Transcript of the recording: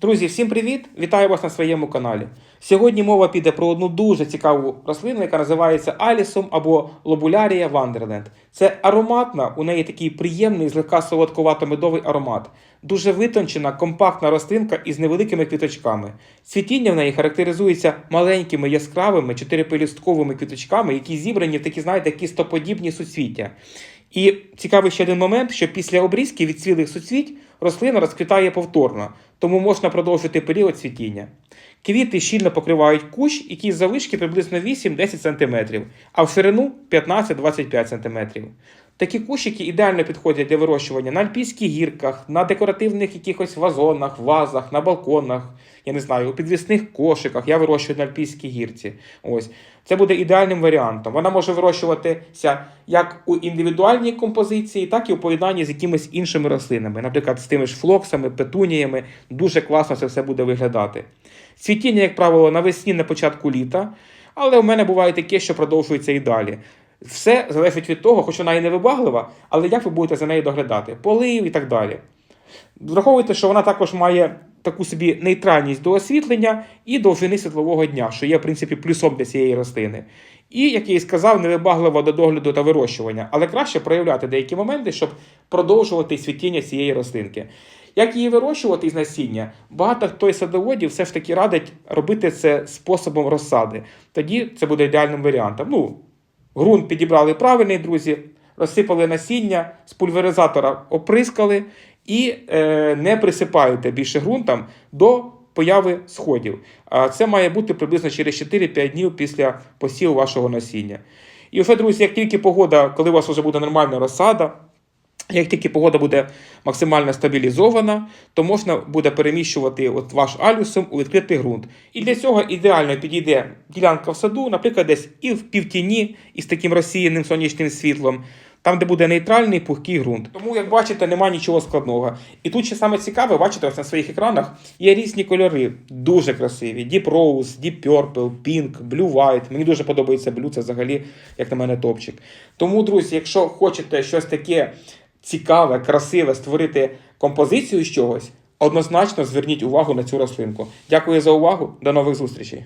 Друзі, всім привіт! Вітаю вас на своєму каналі. Сьогодні мова піде про одну дуже цікаву рослину, яка називається Алісум або Лобулярія Вандерленд. Це ароматна, у неї такий приємний, злегка солодковато-медовий аромат. Дуже витончена, компактна рослинка із невеликими квіточками. Цвітіння в неї характеризується маленькими яскравими чотирипелюстковими квіточками, які зібрані в такі, знаєте, кістоподібні суцвіття. І цікавий ще один момент, що після обрізки від цвілих суцвіть рослина розквітає повторно, тому можна продовжити період цвітіння. Квіти щільно покривають кущ, який завишки приблизно 8-10 см, а в ширину 15-25 см. Такі кущики ідеально підходять для вирощування на альпійських гірках, на декоративних якихось вазонах, вазах, на балконах, я не знаю, у підвісних кошиках. Я вирощую на альпійській гірці. Ось. Це буде ідеальним варіантом. Вона може вирощуватися як у індивідуальній композиції, так і у поєднанні з якимись іншими рослинами, наприклад, з тими ж флоксами, петуніями. Дуже класно це все буде виглядати. Цвітіння, як правило, навесні на початку літа, але у мене буває таке, що продовжується і далі. Все залежить від того, хоч вона і не вибаглива, але як ви будете за нею доглядати, полив і так далі. Враховуйте, що вона також має таку собі нейтральність до освітлення і довжини світлового дня, що є, в принципі, плюсом для цієї рослини. І, як я і сказав, невибаглива до догляду та вирощування, але краще проявляти деякі моменти, щоб продовжувати світіння цієї рослинки. Як її вирощувати із насіння? Багато хто із садоводів все ж таки радить робити це способом розсади. Тоді це буде ідеальним варіантом. Ну, ґрунт підібрали правильний, друзі, розсипали насіння, з пульверизатора оприскали і е, не присипаєте більше ґрунтом до появи сходів. А це має бути приблизно через 4-5 днів після посіву вашого насіння. І вже, друзі, як тільки погода, коли у вас вже буде нормальна розсада, як тільки погода буде максимально стабілізована, то можна буде переміщувати от ваш алюсом у відкритий ґрунт. І для цього ідеально підійде ділянка в саду, наприклад, десь і в півтіні із таким розсіяним сонячним світлом, там, де буде нейтральний пухкий ґрунт. Тому, як бачите, немає нічого складного. І тут ще саме цікаве, бачите, ось на своїх екранах є різні кольори, дуже красиві: Deep Rose, Deep Purple, Pink, Blue White. Мені дуже подобається Blue, це взагалі, як на мене, топчик. Тому, друзі, якщо хочете щось таке цікаве, красиве створити композицію з чогось, однозначно зверніть увагу на цю рослинку. Дякую за увагу, до нових зустрічей.